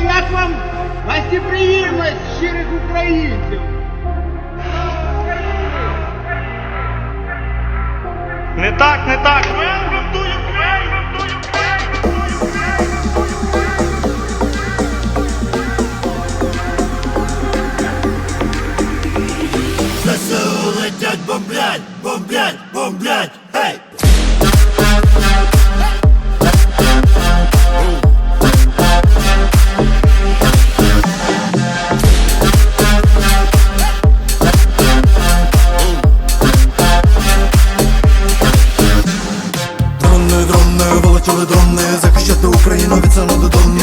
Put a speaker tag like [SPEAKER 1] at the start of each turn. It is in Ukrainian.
[SPEAKER 1] як вам гостеприємність щирих українців?
[SPEAKER 2] Не так, не так. Welcome to Ukraine! Welcome to Ukraine!
[SPEAKER 3] ЗСУ летять, бомблять, бомблять, бомблять, дрони, дрони Захищати Україну від сану додому